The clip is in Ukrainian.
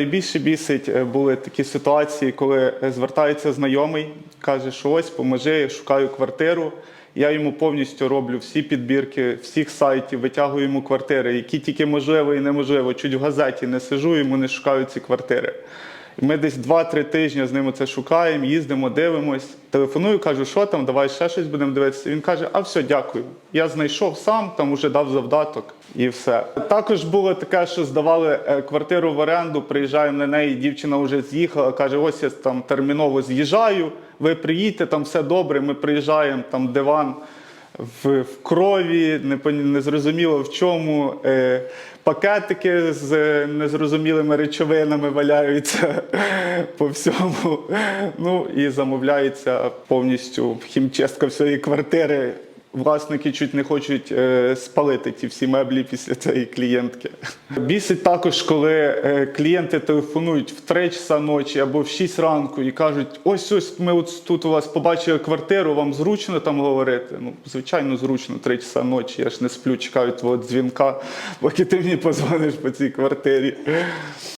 Найбільше бісить е, були такі ситуації, коли е, звертається знайомий, каже, що ось поможи, я шукаю квартиру. Я йому повністю роблю всі підбірки всіх сайтів, витягую йому квартири, які тільки можливо і неможливо. Чуть в газеті не сижу, йому не шукаю ці квартири. Ми десь 2-3 тижні з ними це шукаємо, їздимо, дивимось. Телефоную, кажу, що там, давай ще щось будемо дивитися. Він каже: а все, дякую. Я знайшов сам, там уже дав завдаток і все. Також було таке, що здавали е, квартиру в оренду, приїжджаємо на неї, дівчина вже з'їхала, каже: ось я там терміново з'їжджаю, ви приїдьте, там все добре. Ми приїжджаємо, там диван в, в крові, не, пон- не зрозуміло в чому. Е, пакетики з незрозумілими речовинами валяються по всьому. Ну і замовляється повністю хімчистка всієї квартири. Власники чуть не хочуть е, спалити ті всі меблі після цієї клієнтки. Бісить також, коли е, клієнти телефонують в 3 часа ночі або в 6 ранку і кажуть: ось ось ми от тут у вас побачили квартиру, вам зручно там говорити. Ну, звичайно, зручно, 3 часа ночі. Я ж не сплю, чекаю твого дзвінка, поки ти мені позвониш по цій квартирі.